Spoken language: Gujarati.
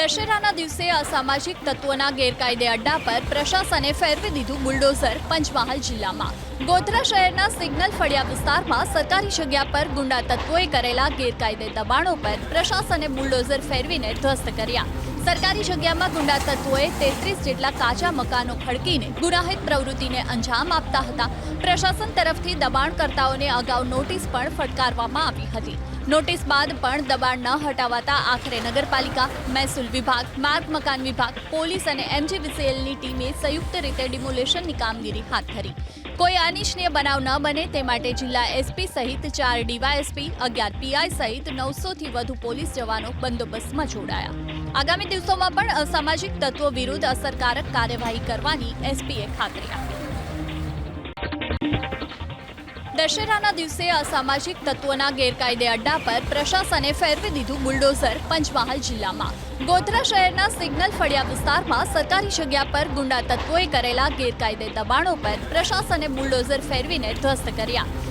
દશેરાના દિવસે અસામાજિક તત્વોના ગેરકાયદે અડ્ડા પર પ્રશાસને ફેરવી દીધું બુલડોઝર પંચમહાલ જિલ્લામાં. ગોધરા શહેરના સિગ્નલ ફળિયા વિસ્તારમાં સરકારી જગ્યા પર ગુંડા તત્વોએ કરેલા ગેરકાયદે દબાણો પર પ્રશાસને બુલડોઝર ફેરવીને ધ્વસ્ત કર્યા. સરકારી જગ્યામાં ગુંડા તત્વોએ તેત્રીસ જેટલા કાચા મકાનો ખડકીને ગુનાહિત પ્રવૃત્તિને અંજામ આપતા હતા. પ્રશાસન તરફથી દબાણકર્તાઓને અગાઉ નોટિસ પણ ફટકારવામાં આવી હતી. નોટિસ બાદ પણ દબાણ ન હટાવાતા આખરે નગરપાલિકા, મહેસૂલ વિભાગ, માર્ગ મકાન વિભાગ, પોલીસ અને એમજીવીસીએલની ટીમે સંયુક્ત રીતે ડિમોલેશનની કામગીરી હાથ ધરી. કોઈ અનિચ્છનીય બનાવ ન બને તે માટે જિલ્લા એસપી સહિત ચાર ડીવાયએસપી, અગિયાર પીઆઈ સહિત નવસોથી વધુ પોલીસ જવાનો બંદોબસ્તમાં જોડાયા. આગામી દિવસોમાં પણ અસામાજિક તત્વો વિરુદ્ધ અસરકારક કાર્યવાહી કરવાની એસપીએ ખાતરી આપી. દશેરાના દિવસે અસામાજિક તત્વોના ગેરકાયદે અડ્ડા પર પ્રશાસને ફેરવી દીધું બુલડોઝર પંચમહાલ જિલ્લામાં. ગોધરા શહેરના સિગ્નલ ફળિયા વિસ્તારમાં સરકારી જગ્યા પર ગુંડા તત્વોએ કરેલા ગેરકાયદે દબાણો પર પ્રશાસને બુલડોઝર ફેરવીને ધ્વસ્ત કર્યા.